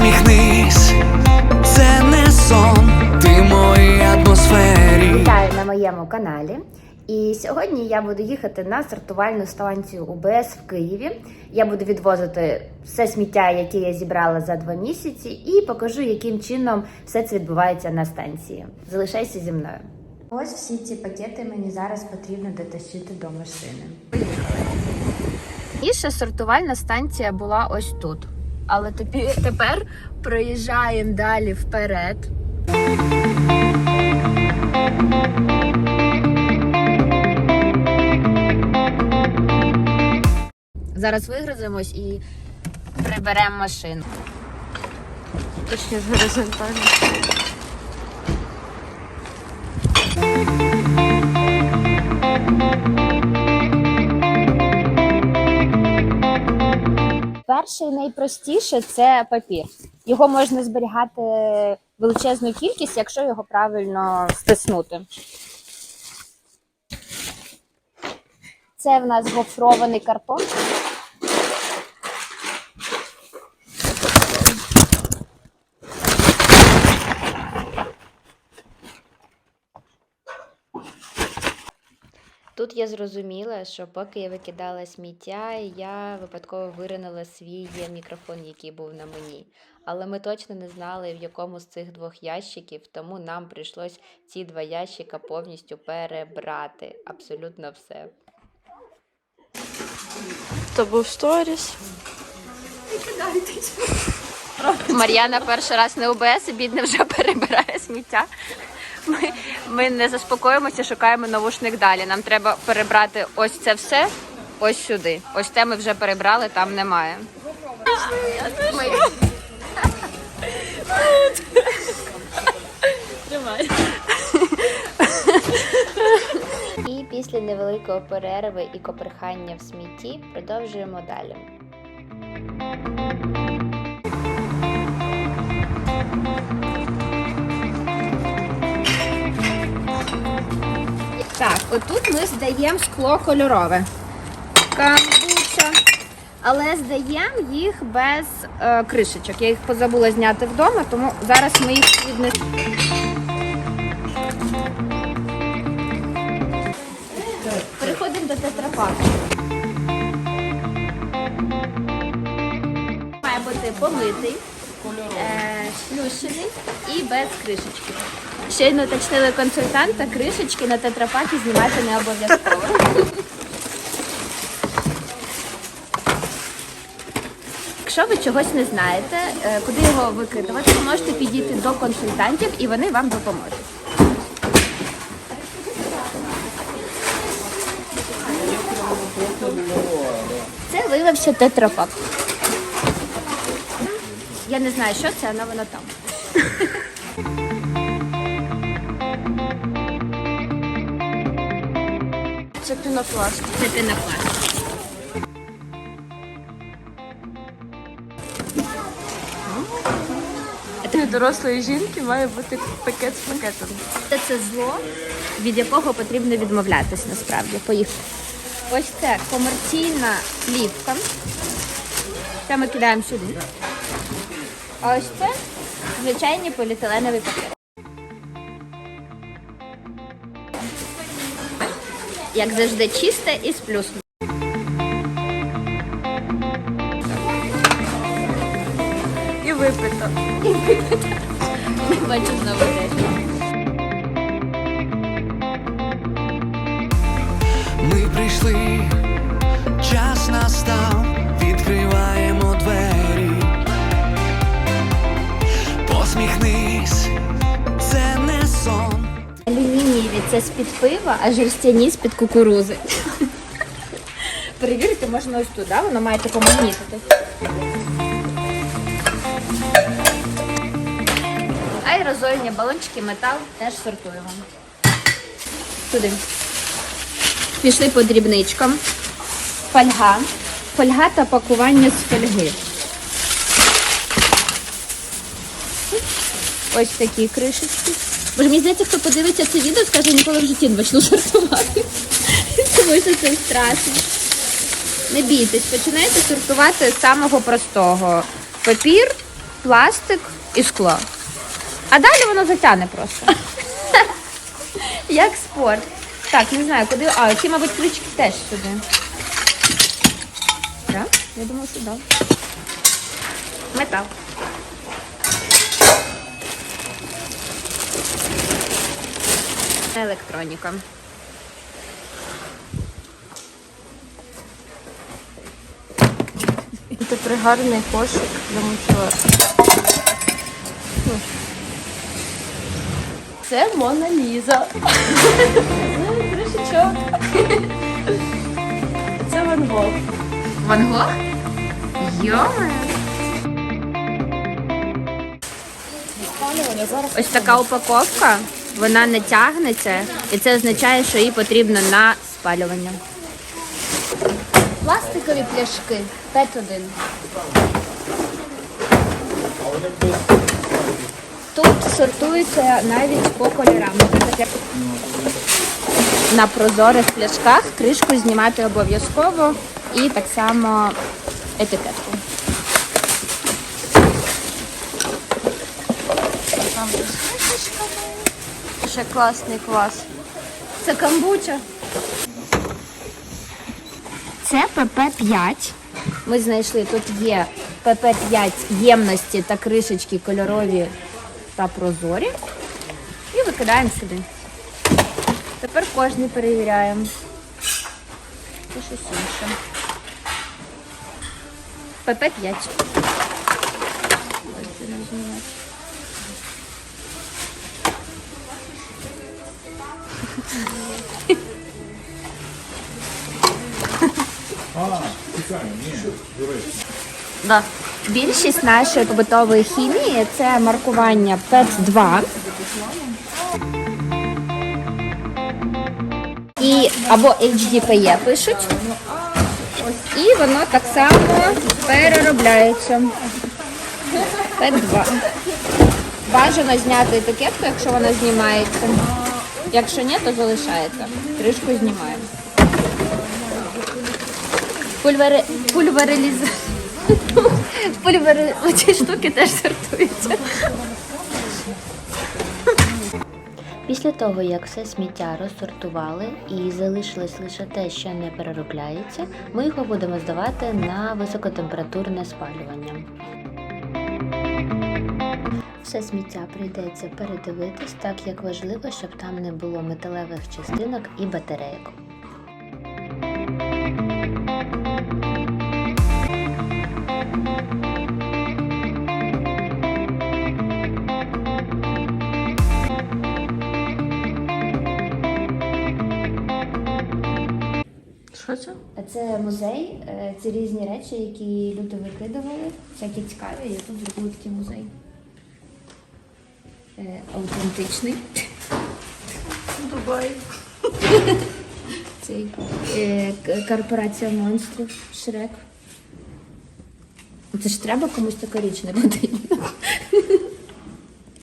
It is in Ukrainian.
Посміхнись, це не сон, ти в моїй атмосфері. Вітаю на моєму каналі. І сьогодні я буду їхати на сортувальну станцію УБС в Києві. Я буду відвозити все сміття, яке я зібрала за два місяці, і покажу, яким чином все це відбувається на станції. Залишайся зі мною. Ось всі ці пакети мені зараз потрібно дотащити до машини. Поїхали. Інша сортувальна станція була ось тут. Але тепер, проїжджаємо далі вперед. Зараз вигрузимось і приберемо машину. Точніше горизонтально. Перше і найпростіше це папір. Його можна зберігати величезну кількість, якщо його правильно стиснути. Це в нас гофрований картон. Тут я зрозуміла, що поки я викидала сміття, я випадково виринула свій мікрофон, який був на мені. Але ми точно не знали, в якому з цих двох ящиків, тому нам прийшлось ці два ящика повністю перебрати. Абсолютно все. То був сторіс. Мар'яна перший раз на ОБС, і бідне вже перебирає сміття. Ми, ми не заспокоїмося, шукаємо навушник далі. Нам треба перебрати ось це все, ось сюди. Ось те ми вже перебрали, там немає. І після невеликої перерви і коперхання в смітті продовжуємо далі. Так, отут ми здаємо скло кольорове. Камбуча. Але здаємо їх без е, кришечок. Я їх позабула зняти вдома, тому зараз ми їх віднесемо. Переходимо до тетрапаку. Має бути помитий, е, сплющений і без кришечки. Щойно уточнили консультанта, кришечки на тетрапакі знімати не обов'язково. Якщо ви чогось не знаєте, е, куди його викидувати, ви можете підійти до консультантів і вони вам допоможуть. Це виявився тетрапак. Я не знаю, що це, але воно там. Це пінопласт. Це пінопласт. Для дорослої жінки має бути пакет з пакетом. Це, це зло, від якого потрібно відмовлятись насправді. Поїхали. Ось це комерційна плівка. Це ми кидаємо сюди. А ось це звичайний поліетиленовий папір. Як завжди, чисте і сплюснуте. І випито. Бачу знову теж. Ми прийшли, час настав, це з-під пива, а жерстяні з-під кукурузи. Перевірити можна ось туди, воно має таку магнітити. Аерозольні балончики, метал теж сортуємо. Туди. Пішли по дрібничкам. Фольга. Фольга та пакування з фольги. Ось такі кришечки. Боже, мені здається, хто подивиться це відео, скаже, ніколи в житті не почну сортувати. Тому що це страшно. Не бійтесь, починайте сортувати з самого простого: папір, пластик і скло. А далі воно затягне просто. Як спорт. Так, не знаю, куди. А, ці, мабуть, ключики теж сюди. Так? Я думаю, сюди. Метал. Електроніка. І тепер гарний кошик для мочора. Це Мона Ліза. Кришечок. Це Ван Гог. Ван Гог? Йоме. Ось така упаковка, вона не тягнеться, і це означає, що їй потрібно на спалювання. Пластикові пляшки ПЕТ-1. Тут сортується навіть по кольорам. На прозорих пляшках кришку знімати обов'язково і так само етикетку. Ще класний клас. Це камбуча. Це ПП-5. Ми знайшли, тут є ПП-5 ємності та кришечки кольорові та прозорі. І викидаємо сюди. Тепер кожний перевіряємо. Це щось інше. ПП-5. Да. Більшість нашої побутової хімії це маркування ПЕЦ-2. І або HDPE пишуть. І воно так само переробляється. ПЕЦ-2. Бажано зняти етикетку, якщо вона знімається. Якщо ні, то залишаєте. Кришку знімаємо. Пульвери... Пульвериліз... Пульвери... Оці штуки теж сортуються. Після того, як все сміття розсортували і залишилось лише те, що не переробляється, ми його будемо здавати на високотемпературне спалювання. Все сміття прийдеться передивитись, так як важливо, щоб там не було металевих частинок і батарейок. Це? Музей, е, це різні речі, які люди викидували, всякі цікаві, і тут зробили такий музей. Е, Аутентичний. Дубай. Цей е, корпорація монстрів, Шрек. Це ж треба комусь така річ не потрібна.